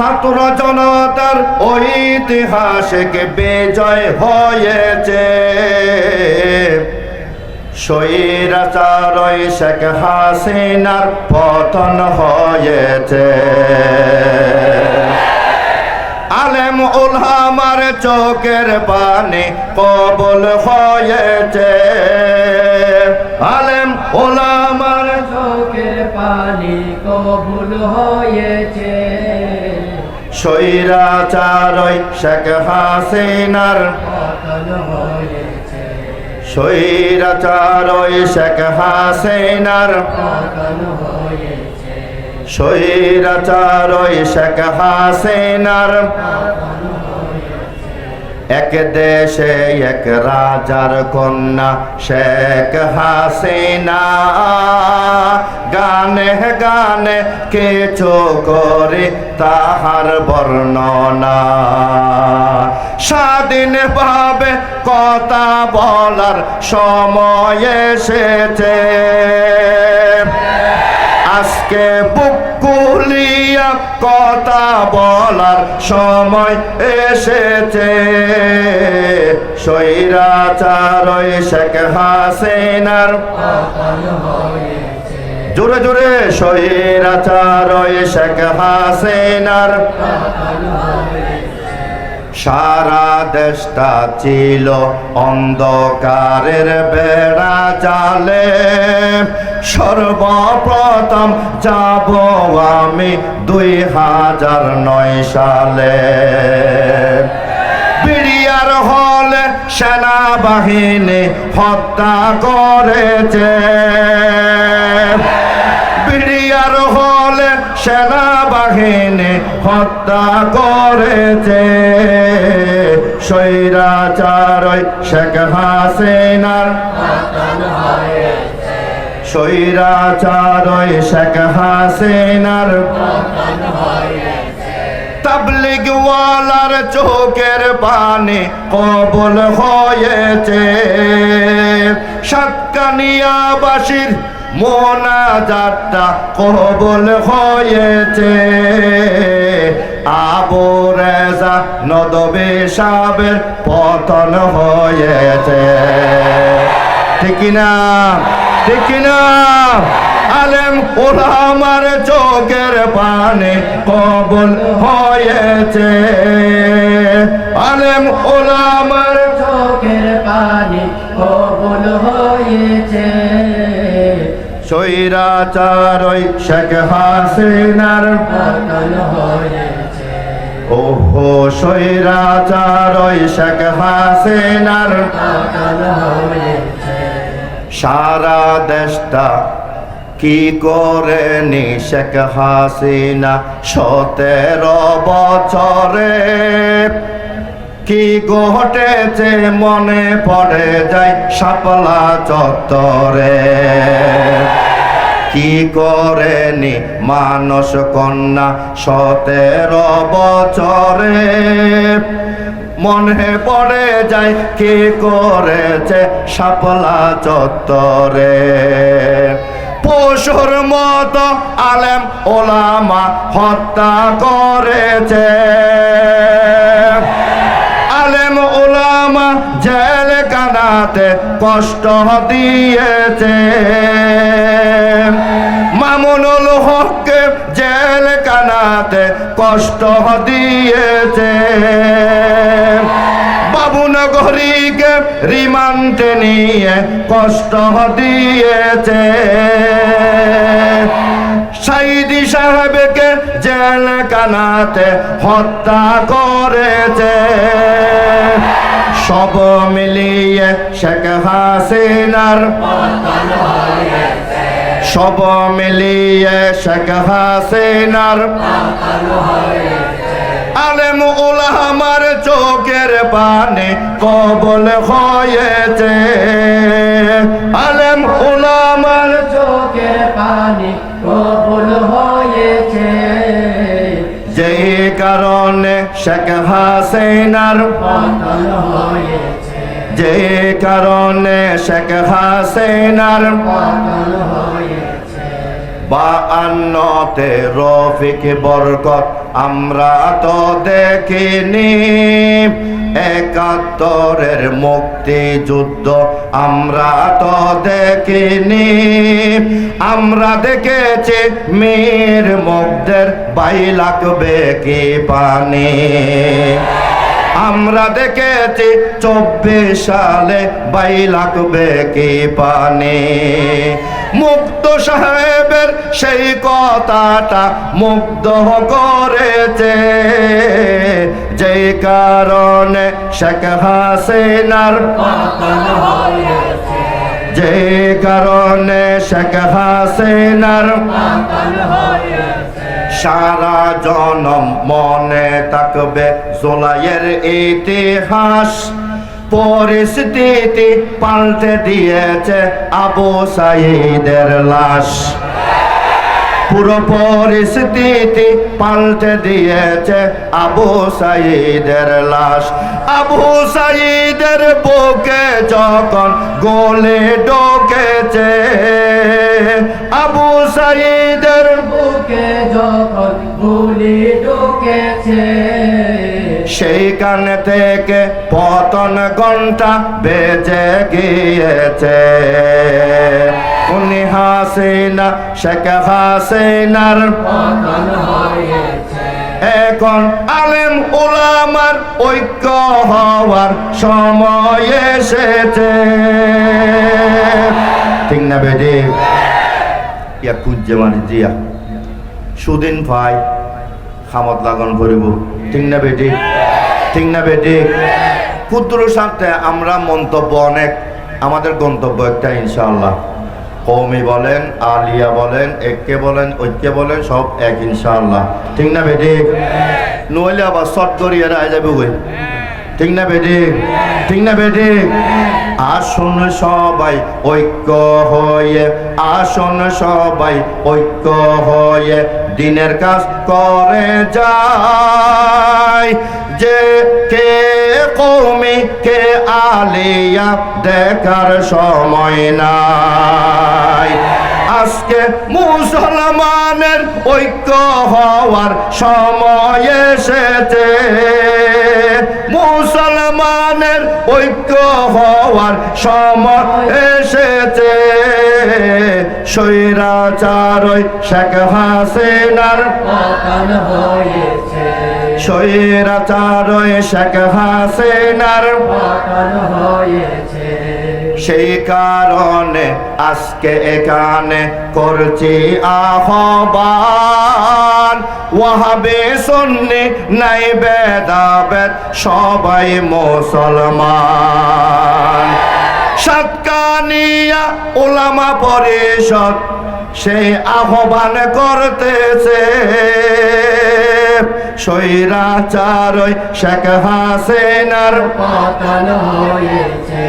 ছাত্র জনতার ঐতিহাসিক বিজয় হয়েছে। স্বৈরাচার শেখ হাসিনার পতন হয়েছে। আলেম উলহামার চোখের পানি কবল হয়েছে। আলেম উলামার চোখের পানি কবুল হয়েছে। স্বৈরাচার ওই শেখ হাসিনার। পতন হয়েছে স্বৈরাচার ওই শেখ হাসিনার। পতন হয়েছে স্বৈরাচার ওই শেখ হাসিনার। এক দেশে এক রাজার কন্যা শেখ হাসিনা। গানে কিছু করে তাহার বর্ণনা। স্বাধীন ভাবে কথা বলার সময় এসেছে। আজকে বুক কুলিয়া কথা বলার সময় এসেছে। স্বৈরাচার ওই শেখ হাসিনার জোরে জোরে স্বৈরাচার ওই শেখ হাসিনার। সারা দেশটা ছিল অন্ধকারের বেড়া চালে। সর্বপ্রথম যাব আমি দুই হাজার নয় সালে। বিড়িয়ার হলে সেনাবাহিনী হত্যা করেছে। বিড়িয়ার হলে সেনাবাহিনী হত্যা করেছে। স্বৈরাচার ওই শেখ হাসিনার ওই শেখ হাসিনার তাবলিগওয়ালার চোখের পানি কবল হয়েছে। সাতকানিয়াবাসীর মোনাজাতটা কবল হয়েছে। আবু রেজা নদবে সাবের পতন হয়েছে। ঠিক না ঠিক না আলেম ওলামার চোখের পানে কবল হয়েছে। আলেম ওলামার চোখের পানি কবুল হয়েছে। স্বৈরাচার ওই শেখ হাসিনার। ওহো স্বৈরাচার ওই শেখ হাসিনার। সারা দেশটা কি করে নি শেখ হাসিনা? সতেরো বছরে কি ঘটেছে মনে পড়ে যায় শাপলা চত্বরে? কি করেনি মানস কন্যা সতেরো বছরে? মনে পড়ে যায় কি করেছে শাপলা চত্বরে? পশুর মতো আলেম ওলামা হত্যা করেছে। ওলামা জেল কানাতে কষ্ট দিয়েছে। মামুনুল হককে জেল কানাতে কষ্ট দিয়েছে। বাবুনগরীকে রিমান্ডে নিয়ে কষ্ট দিয়েছে। সাইদি সাহেবকে জেল কানাতে হত্যা করেছে। সব মিলিয়ে শেখ হাসিনার সব মিলিয়ে শেখ হাসিনার আলেম উলামার চোখের পানে কবল হয়েছে। আলেম উলামার চোখের পানি কবুল হয়েছে। কারণে শেখ হাসিনার হয়েছে যে কারণে শেখ হাসিনার হয়েছে বা আন্নতে রফিক বরকত আমরা তো দেখিনি। একাত্তরের মুক্তি যুদ্ধ আমরা তো দেখিনি। আমরা দেখেছি মীর মুগ্ধের বাই লাগবে কি পানি আমরা দেখেছি চব্বিশ সালে বাই লাগবে কি পানি মুক্ত সাহেবের সেই কথাটা মুগ্ধ করেছে। যেই কারণে শেখ হাসিনার যে কারণে শেখ হাসিনার সারা জনম মনে থাকবে জোলাইয়ের ইতিহাস। পরিস্থিতি পাল্টে দিয়েছে আবু সাইদের লাশ। পুরো পরিস্থিতি পাল্টে দিয়েছে আবু সাইদের লাশ। আবু সাইদের বুকে যখন গোলে ডোকেছে আবু সাইদের বুকে যখন গুলি ঢুকেছে। সেইখান থেকে পতন ঘণ্টা বেজে গিয়েছে। উনি হাসিনা শেখ হাসিনার এখন আলেম ওলামার ঐক্য হওয়ার সময় এসেছে। ঠিক না বেডি ইয়া কুজ্জে মানে জিয়া। সুদিন ভাই খামত লাগন করিব ঠিক না বেটি? ঠিক না বেটি? ক্ষুদ্র স্বার্থে আমরা মন্তব্য অনেক, আমাদের গন্তব্য একটা ইনশাআল্লাহ। কৌমি বলেন, আলিয়া বলেন, একে বলেন, ঐক্যে বলেন, সব এক ইনশাআল্লাহ। ঠিক না বেটি? নইলে আবার শর্ট করিয়ে রায় যাবে ওই ঠিক না বেটি? ঠিক না বেটি? আসুন সবাই ঐক্য হয়ে, আসুন সবাই ঐক্য হয়ে দিনের কাজ করে যায়। যে কে কৌমি, কে আলিয়া, দেখার সময় নাই। আজকে মুসলমানের ঐক্য হওয়ার সময় এসেছে। মুসলমানের ঐক্য হওয়ার সময় এসেছে। স্বৈরাচারই শেখ হাসিনার পতন হয়েছে। স্বৈরাচারই শেখ হাসিনার পতন হয়েছে। সেই কারণে আজকে এখানে করছি আহ্বান। ওয়াহাবে সন্নি নাই বেদাবেদ সবাই মুসলমান। সাতকানিয়া ওলামা পরিষদ সেই আহ্বান করতেছে। স্বৈরাচারই শেখ হাসিনার পতন হয়েছে।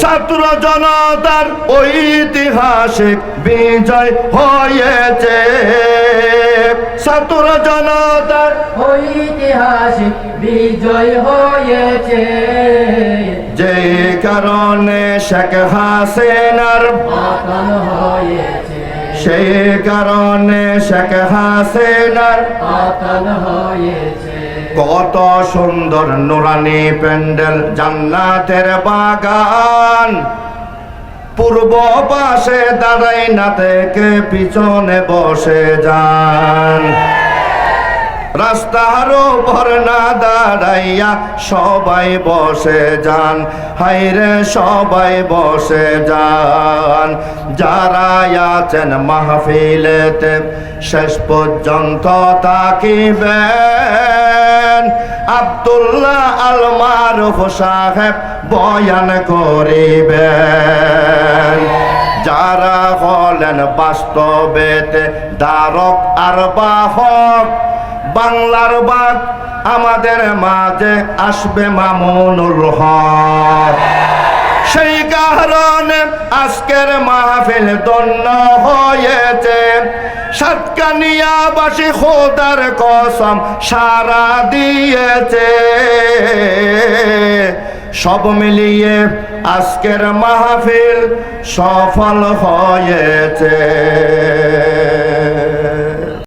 ছাত্র জনতার ঐতিহাসিক বিজয় হয়েছে। ছাত্র জনতার ঐতিহাসিক বিজয় হয়েছে। যে কারণে শেখ হাসিনার পতন হয়েছে। সেই কারণে শেখ হাসিনার পতন হয়েছে। কত সুন্দর নুরানি প্যান্ডেল জান্নাতের বাগান। পূর্ব পাশে দাঁড়াই না থেকে পিছনে বসে যান। রাস্তার উপর না দাঁড়াইয়া সবাই বসে যান। হাইরে সবাই বসে যান। যারা আছেন মাহফিলেতে শেষ পর্যন্ত তাকিবেন। আব্দুল্লাহ আল মারুফ সাহেব বয়ান করিবেন। যারা হলেন বাস্তবেতে দ্বারক আর বাহক বাংলার বাঘ আমাদের মাঝে আসবে মামুনুল হক। সেই কারণে আজকের মাহফিল দন্য হয়েছে। সাতকানিয়াবাসী খোদার কসম সারা দিয়েছে। সব মিলিয়ে আজকের মাহফিল সফল হয়েছে।